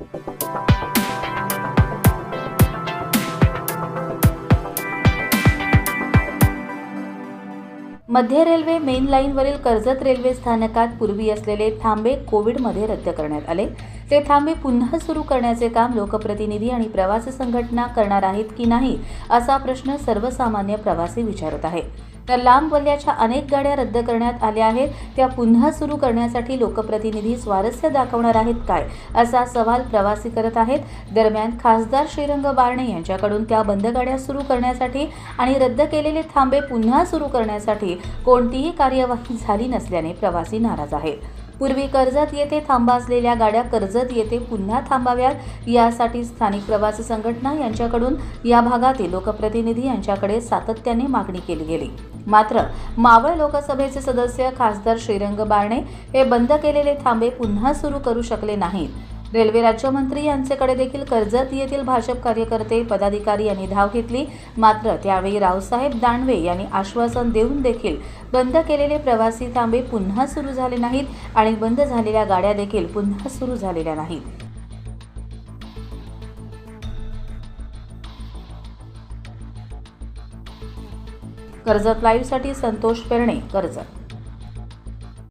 मध्य railway main लाईनवरील Karjat railway स्थानकात पूर्वी असलेले थांबे कोविडमध्ये रद्द करण्यात आले. ते थांबे पुन्हा सुरू करण्याचे काम लोकप्रतिनिधी आणि प्रवासी संघटना करणार आहेत की नाही असा प्रश्न सर्वसामान्य प्रवासी विचारत आहे. तर लांब पल्ल्याच्या अनेक गाड्या रद्द करण्यात आल्या आहेत. त्या पुन्हा सुरू करण्यासाठी लोकप्रतिनिधी स्वारस्य दाखवणार आहेत काय असा सवाल प्रवासी करत आहेत. दरम्यान खासदार श्रीरंग बारणे यांच्याकडून त्या बंद गाड्या सुरू करण्यासाठी आणि रद्द केलेले थांबे पुन्हा सुरू करण्यासाठी कोणतीही कार्यवाही झाली नसल्याने प्रवासी नाराज आहेत. पूर्वी कर्जत येथे थांबा असलेल्या गाड्या कर्जत येथे पुन्हा थांबाव्यात. यासाठी स्थानिक प्रवासी संघटना यांच्याकडून या भागातील लोकप्रतिनिधी यांच्याकडे सातत्याने मागणी केली गेली. मात्र मावळ लोकसभेचे सदस्य खासदार श्रीरंग बारणे हे बंद केलेले थांबे पुन्हा सुरू करू शकले नाहीत. रेल्वे राज्यमंत्री यांच्याकडे देखील कर्जत येथील भाजप कार्यकर्ते पदाधिकारी यांनी धाव घेतली. मात्र त्यावेळी रावसाहेब दानवे यांनी आश्वासन देऊन देखील बंद केलेले प्रवासी थांबे पुन्हा सुरू झाले नाहीत आणि बंद झालेल्या गाड्या देखील पुन्हा सुरू झालेल्या नाहीत. कर्जत लाईव्हसाठी संतोष पेरणे कर्जत.